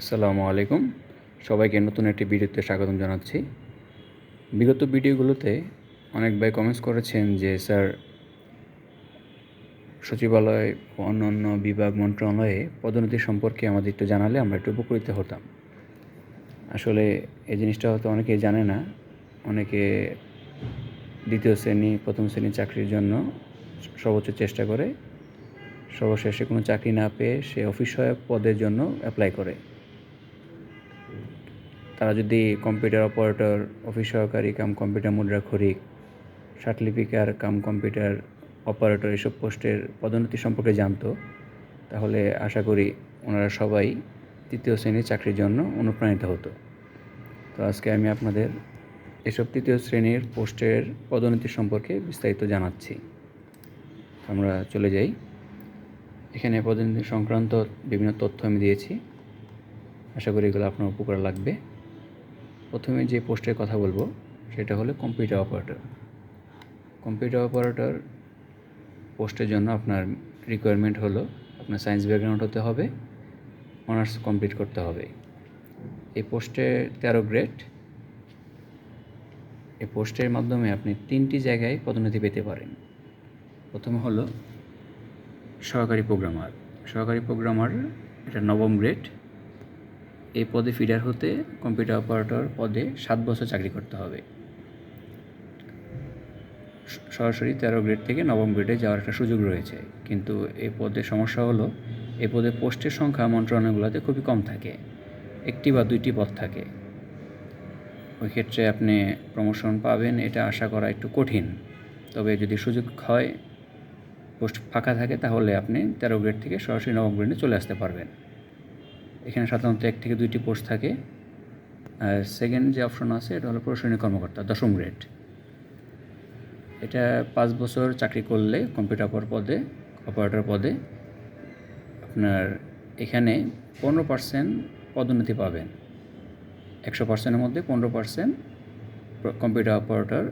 আসসালামু আলাইকুম। সবাইকে নতুন একটি ভিডিওতে স্বাগতম জানাচ্ছি। বিগত ভিডিওগুলোতে অনেক ভাই কমেন্টস করেছেন যে, স্যার, সচিবালয় ও অন্যান্য বিভাগ মন্ত্রণালয়ে পদোন্নতি সম্পর্কে আমাদের একটু জানালে আমরা একটু উপকৃত হতাম। আসলে এই জিনিসটা হয়তো অনেকেই জানে না। অনেকে দ্বিতীয় শ্রেণি, প্রথম শ্রেণির চাকরির জন্য সর্বোচ্চ চেষ্টা করে। সর্বশেষে কোনো চাকরি না পেয়ে সে অফিস সহায়ক পদের জন্য অ্যাপ্লাই করে। তারা যদি কম্পিউটার অপারেটর অফিস সহকারী, কাম কম্পিউটার মুদ্রা খরিক সার্টিফিকার কাম কম্পিউটার অপারেটর এসব পোস্টের পদোন্নতি সম্পর্কে জানতো, তাহলে আশা করি ওনারা সবাই তৃতীয় শ্রেণির চাকরির জন্য অনুপ্রাণিত হতো। তো আজকে আমি আপনাদের এসব তৃতীয় শ্রেণির পোস্টের পদোন্নতি সম্পর্কে বিস্তারিত জানাচ্ছি। আমরা চলে যাই। এখানে পদোন্নতি সংক্রান্ত বিভিন্ন তথ্য আমি দিয়েছি। আশা করি এগুলো আপনার উপকার লাগবে। প্রথমে যে পোস্টের কথা বলব, সেটা হলো কম্পিউটার অপারেটর কম্পিউটার অপারেটর পোস্টের জন্য আপনার রিকোয়ারমেন্ট হলো আপনার সায়েন্স ব্যাকগ্রাউন্ড হতে হবে অনার্স কমপ্লিট করতে হবে। এই পোস্টে তেরো গ্রেড এই পোস্টের মাধ্যমে আপনি তিনটি জায়গায় পদোন্নতি পেতে পারেন। প্রথমে হলো সহকারী প্রোগ্রামার সহকারী প্রোগ্রামার এটা নবম গ্রেড এই পদে ফিডার হতে কম্পিউটার অপারেটর পদে সাত বছর চাকরি করতে হবে। সরাসরি তেরো গ্রেড থেকে নবম গ্রেডে যাওয়ার একটা সুযোগ রয়েছে। কিন্তু এই পদে সমস্যা হলো এই পদে পোস্টের সংখ্যা মন্ত্রণালয়গুলোতে খুবই কম থাকে। একটি বা দুইটি পদ থাকে। ওই ক্ষেত্রে আপনি প্রমোশন পাবেন, এটা আশা করা একটু কঠিন। তবে যদি সুযোগ হয়, পোস্ট ফাঁকা থাকে, তাহলে আপনি তেরো গ্রেড থেকে সরাসরি নবম গ্রেডে চলে আসতে পারবেন। এখানে সাধারণত এক থেকে দুইটি পোস্ট থাকে। আর সেকেন্ড যে অপশন আছে, এটা হলো প্রশাসনিক কর্মকর্তা, দশম গ্রেড এটা পাঁচ বছর চাকরি করলে কম্পিউটার পদে অপারেটর পদে আপনার এখানে পনেরো পার্সেন্ট পদোন্নতি পাবেন। একশো পার্সেন্টের মধ্যে পনেরো পার্সেন্ট কম্পিউটার অপারেটর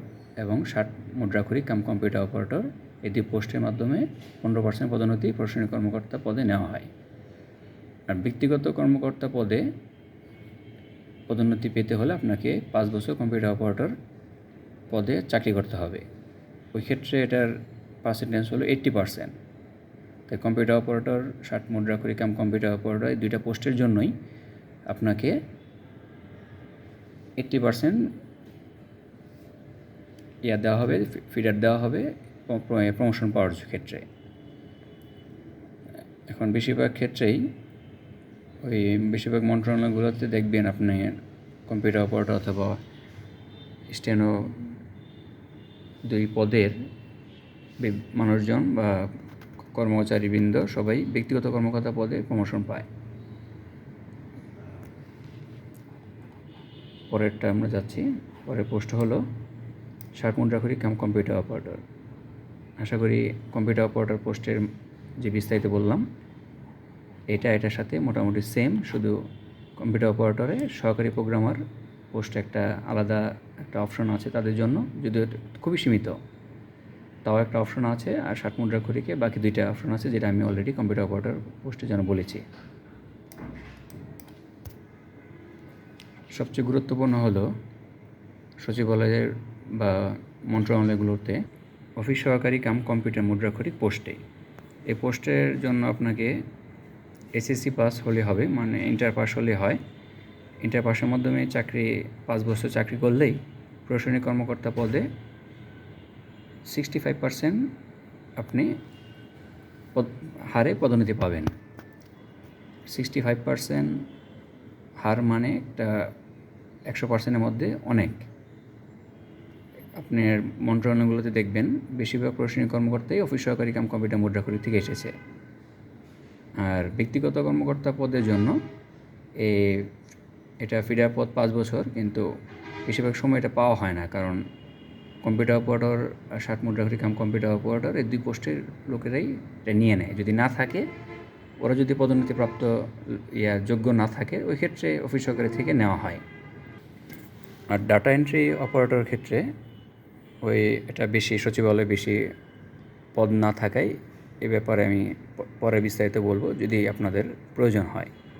এবং ষাট মুদ্রাখুরি কাম কম্পিউটার অপারেটর এই দুই পোস্টের মাধ্যমে পনেরো পার্সেন্ট পদোন্নতি প্রশাসনিক কর্মকর্তা পদে নেওয়া হয়। আর ব্যক্তিগত কর্মকর্তা পদে পদোন্নতি পেতে হলে আপনাকে পাঁচ বছর কম্পিউটার অপারেটর পদে চাকরি করতে হবে। ওই ক্ষেত্রে এটার পার্সেন্টেজ হলো এইট্টি পার্সেন্ট তাই কম্পিউটার অপারেটর, ষাট মুদ্রা করি কাম কম্পিউটার অপারেটর, এই দুইটা পোস্টের জন্যই আপনাকে এইট্টি পার্সেন্ট ইয়া দেওয়া হবে, ফিডার দেওয়া হবে প্রমোশন পাওয়ার ক্ষেত্রে। এখন বেশিরভাগ ক্ষেত্রেই ওই বেশিরভাগ মন্ত্রণালয়গুলোতে দেখবেন আপনি কম্পিউটার অপারেটর অথবা স্টেনো দুই পদের মানুষজন বা কর্মচারীবৃন্দ সবাই ব্যক্তিগত কর্মকর্তা পদে প্রমোশন পায়। পরেরটা আমরা যাচ্ছি। পরের পোস্ট হলো মুদ্রাখরি কাম কম্পিউটার অপারেটর আশা করি কম্পিউটার অপারেটর পোস্টের যে বিস্তারিত বললাম এটা, এটার সাথে মোটামুটি সেম শুধু কম্পিউটার অপারেটরে সহকারী প্রোগ্রামার পোস্ট একটা আলাদা একটা অপশন আছে তাদের জন্য, যদিও খুবই সীমিত। তাও একটা অপশন আছে আর ষাট মুদ্রা খড়িকে বাকি দুইটা অপশন আছে যেটা আমি অলরেডি কম্পিউটার অপারেটর পোস্টের জন্য বলেছি। সবচেয়ে গুরুত্বপূর্ণ হলো সচিবালয়ের বা মন্ত্রণালয়গুলোতে অফিস সহকারী কাম কম্পিউটার মুদ্রাক্ষরিক পোস্টে এই পোস্টের জন্য আপনাকে এসএসসি পাস হলে হবে মানে ইন্টার পাস হলে হয়। ইন্টার পাসের মাধ্যমে চাকরি, পাঁচ বছর চাকরি করলেই প্রশাসনিক কর্মকর্তা পদে সিক্সটি ফাইভ পার্সেন্ট আপনি হারে পদোন্নতি পাবেন। সিক্সটি ফাইভ পার্সেন্ট হার মানে একটা একশো পার্সেন্টের মধ্যে অনেক। আপনার মন্ত্রণালয়গুলোতে দেখবেন, বেশিরভাগ প্রশাসনিক কর্মকর্তাই অফিস সহকারী কাম কম্পিউটার মুদ্রাখরি থেকে এসেছে। আর ব্যক্তিগত কর্মকর্তা পদের জন্য এ, এটা ফিডার পদ পাঁচ বছর, কিন্তু বেশিরভাগ সময় এটা পাওয়া হয় না, কারণ কম্পিউটার অপারেটর ষাট মুদ্রাখরি কাম কম্পিউটার অপারেটর এই দুই পোস্টের লোকেরাই এটা নিয়ে নেয়। যদি না থাকে, ওরা যদি পদোন্নতিপ্রাপ্ত ইয়া যোগ্য না থাকে, ওই ক্ষেত্রে অফিস সহকারী থেকে নেওয়া হয়। আর ডাটা এন্ট্রি অপারেটর ক্ষেত্রে ওই এটা বেশি, সচিবালয়ে বেশি পদ না থাকায় এ ব্যাপারে আমি পরে বিস্তারিত বলব যদি আপনাদের প্রয়োজন হয়।